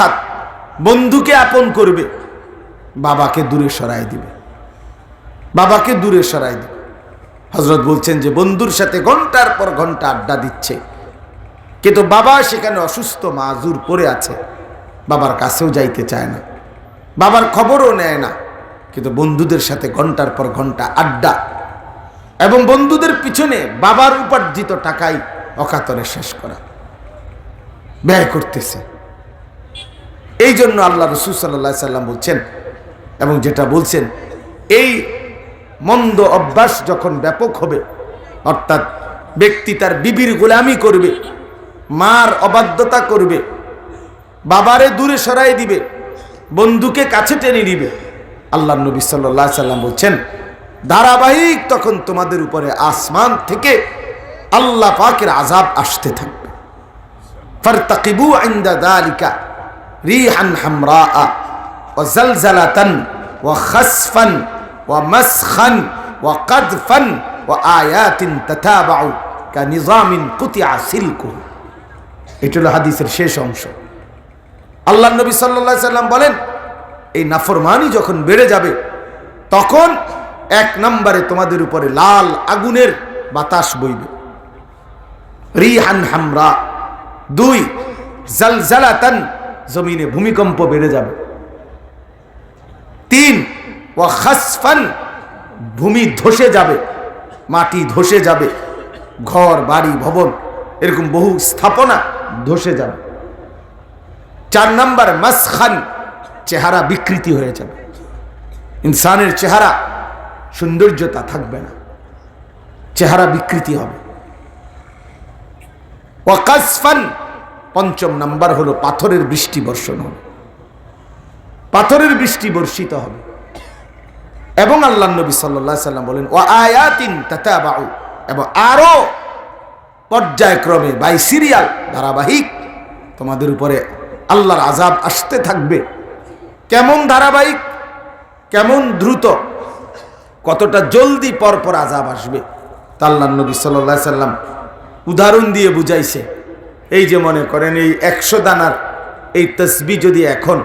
অর্থাৎ বন্ধুকে আপন করবে, বাবাকে দূরে সরাই দিবে। বাবাকে দূরে সরাই দিবে। হজরত বলছেন যে, বন্ধুর সাথে ঘণ্টার পর ঘণ্টা আড্ডা দিচ্ছে। কিন্তু বাবা সেখানে অসুস্থ, মাজুর পড়ে আছে। বাবার কাছেও যাইতে চায় না। বাবার খবরও নেয় না। কিন্তু বন্ধুদের সাথে ঘণ্টার পর ঘণ্টা আড্ডা। এবং বন্ধুদের পিছনে বাবার উপার্জিত টাকাই অকাতরে শেষ করা। ব্যয় করতেছে। এই জন্য আল্লাহ রসুল সাল্লাহ সাল্লাম বলছেন এবং যেটা বলছেন, এই মন্দ অভ্যাস যখন ব্যাপক হবে, অর্থাৎ ব্যক্তি তার বিবির গোলামি করবে, মার অবাধ্যতা করবে, বাবারে দূরে সরাই দিবে, বন্ধুকে কাছে টেনে নিবে, আল্লাহ নবী সাল্লাহ সাল্লাম বলছেন, ধারাবাহিক তখন তোমাদের উপরে আসমান থেকে আল্লাহ পাকের আজাব আসতে থাকবে। ফারতাকিবু আইন্দা দালিকা রিহান হামরা ও জলজলাতন ও খসফন ও মসখন ও কদফন ও আয়াতিন তথাবাউ কা নিজামিন কুতিয়া সিলকু। এটা হলো হাদিসের শেষ অংশ। আল্লাহ নবী সাল্লা সাল্লাম বলেন, এই নাফরমানি যখন বেড়ে যাবে, তখন এক নম্বরে তোমাদের উপরে লাল আগুনের বাতাস বইবে। রিহান হামরা দুই, জলজালাতান জমিনে ভূমিকম্প বেড়ে যাবে। তিন ও খাসফান, ভূমি ধসে যাবে, মাটি ধসে যাবে, ঘর, বাড়ি, ভবন, এরকম বহু স্থাপনা ধসে যাবে। চার নাম্বার, মাসখান, চেহারা বিকৃতি হয়ে যাবে। ইনসানের চেহারা সৌন্দর্যতা থাকবে না। চেহারা বিকৃতি হবে। ওয়াকাসফান পঞ্চম নাম্বার হলো পাথরের বৃষ্টি বর্ষণ হবে। পাথরের বৃষ্টি বর্ষিত হবে। এবং আল্লাহ নবী সাল্লাম বলেন ও আয়াতিন এবং আরও পর্যায়ক্রমে বাই সিরিয়াল, ধারাবাহিক তোমাদের উপরে আল্লাহর আজাব আসতে থাকবে। কেমন ধারাবাহিক? কেমন দ্রুত? কতটা জলদি পর পর আজাব আসবে? তা আল্লাহ নবী সাল্লাহ সাল্লাম উদাহরণ দিয়ে বুঝাইছে। এই যে মনে করেন এই একশো দানার এই তসবি যদি এখন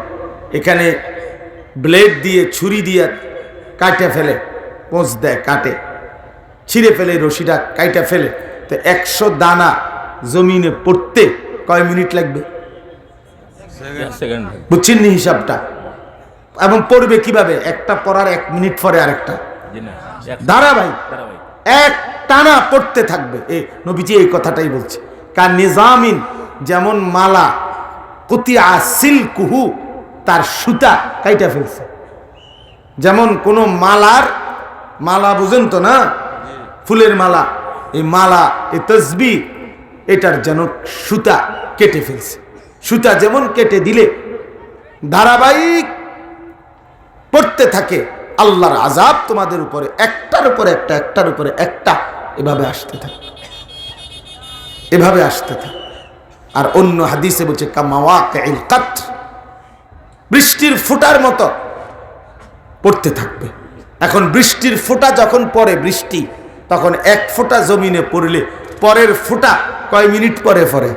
এখানে ব্লেড দিয়ে ছুরি দিয়ে কাটে ফেলে পোঁচ দেয় কাটে ছিঁড়ে ফেলে রশিটা কাইটা ফেলে তো একশো দানা জমিনে পড়তে কয় মিনিট লাগবে? সেকেন্ড। বুঝছেন নি হিসাবটা? এবং পড়বে কীভাবে? একটা পড়ার এক মিনিট পরে আরেকটা। ধারাবাহিক এক টানা পড়তে থাকবে। এ নবীজি এই কথাটাই বলছে। কার নিজামিন, যেমন মালা কুতিয়া সিল্কুহু, তার সুতা কাইটা ফেলছে। যেমন কোনো মালার, মালা বুঝেন তো না? ফুলের মালা, এই মালা, এই তসবি, এটার যেন সুতা কেটে ফেলছে। সুতা যেমন কেটে দিলে, ধারাবাহিক পড়তে থাকে আল্লাহর আজাব তোমাদের উপরে, একটার উপরে একটা, একটার উপরে একটা, এভাবে আসতে থাকে। এভাবে আসতে থাকে। আর অন্য হাদিসে বলছে কামাওয়া কাত বৃষ্টির ফোঁটার মতো পড়তে থাকবে। এখন বৃষ্টির ফোঁটা যখন পড়ে বৃষ্টি, তখন এক ফোঁটা জমিনে পড়লে পরের ফোঁটা কয় মিনিট পরে পরে